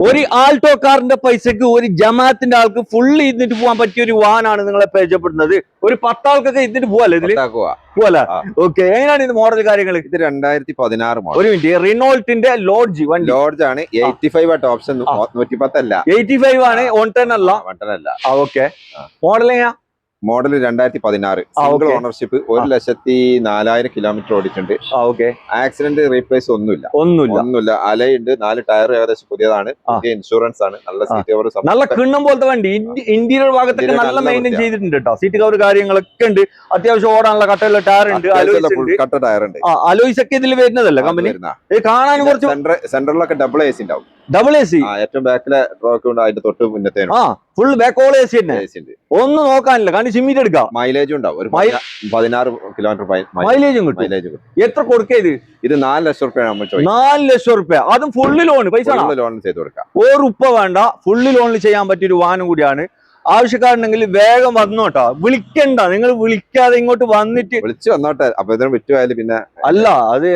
ഒരു ആൾട്ടോ കാറിന്റെ പൈസക്ക് ഒരു ജമാഅത്തിന്റെ ആൾക്ക് ഫുള്ള് ഇരുന്നിട്ട് പോകാൻ പറ്റിയ ഒരു വാനാണ് നിങ്ങളെ പരിചയപ്പെടുന്നത് ഒരു പത്താൾക്കൊക്കെ ഇരുന്നിട്ട് പോവല്ലേ ഇതിൽ. പോവല്ലേ? ഓക്കെ എങ്ങനെയാണ് ഇത് മോഡൽ കാര്യങ്ങൾ ഇത് രണ്ടായിരത്തി പതിനാറ് മോഡൽ ഒരു മിനിറ്റ് റിനോൾട്ടിന്റെ ലോഡ്ജ് വൺ ലോഡ്ജ് ആണ്. എയ്റ്റി ഫൈവ് ആയിട്ട് ഓപ്ഷൻ. നൂറ്റി പത്തല്ല. എയ്റ്റി ഫൈവ് ആണ് ഓൺ ടെൻ അല്ല. വണ്ടനല്ല ഓക്കെ ആ. മോഡൽ എങ്ങനെയാ? മോഡൽ രണ്ടായിരത്തി പതിനാറ് സിംഗിൾ ഓണർഷിപ്പ് ഒരു ലക്ഷത്തി നാലായിരം കിലോമീറ്റർ ഓടിച്ചിട്ടുണ്ട് ഓക്കെ ആക്സിഡന്റ് റീപ്ലേസ് ഒന്നുമില്ല. ഒന്നുമില്ല. ഒന്നുമില്ല. അലയുണ്ട്. നാല് ടയർ ഏകദേശം പുതിയതാണ്. പുതിയ ഇൻഷുറൻസ് ആണ്. നല്ല സീറ്റ് കവർ നല്ല കിണ്ണം പോലത്തെ വണ്ടി. ഇന്റീരിയർ ഭാഗത്തൊക്കെ നല്ല മെയിന്റെയിൻ ചെയ്തിട്ടുണ്ട് കേട്ടോ സീറ്റ് കവർ കാര്യങ്ങളൊക്കെ ഉണ്ട്. അത്യാവശ്യം ഓടാനുള്ള കട്ടയുള്ള ടയർ ഉണ്ട്. കട്ട ടയർ ഉണ്ട്. അലോയ്സ് ഒക്കെ ഇതിൽ വരുന്നതല്ല കമ്പനി കാണാൻ കുറച്ച് സെന്ററിലൊക്കെ ഡബിൾ എ സി ഉണ്ടാവും. ഡബിൾ എ സി ഏറ്റവും ബാക്കിലെ ട്രോക്ക് ഉണ്ട് അതിന്റെ തൊട്ട് മുന്നത്തെ ആ full back all A C തന്നെ. ഒന്നും നോക്കാനില്ല. കാരണം സിമ്മിറ്റ് എടുക്കാം. മൈലേജും ഉണ്ടാവും. ഒരു പതിനാറ് കിലോമീറ്റർ മൈലേജും കിട്ടും. മൈലേജ് എത്ര കൊടുക്കേ ഇത്? ഇത് നാല് ലക്ഷം റുപ്യ നാല് ലക്ഷം റുപ്യ. അതും ഫുള്ള് ലോൺ പൈസ ലോണിൽ ലോൺ ചെയ്ത് കൊടുക്കാം. ഒരു ഉപ്പ വേണ്ട. ഫുള്ള് ലോണിൽ ചെയ്യാൻ പറ്റിയ ഒരു വാഹനം കൂടിയാണ്. ആവശ്യക്കാരുണ്ടെങ്കിൽ വേഗം വന്നോട്ടോ വിളിക്കണ്ട. നിങ്ങൾ വിളിക്കാതെ ഇങ്ങോട്ട് വന്നിട്ട് വിളിച്ചു വന്നോട്ടെ. അപ്പൊ ഇതിനും വിറ്റുപോയാൽ പിന്നെ അല്ല അത്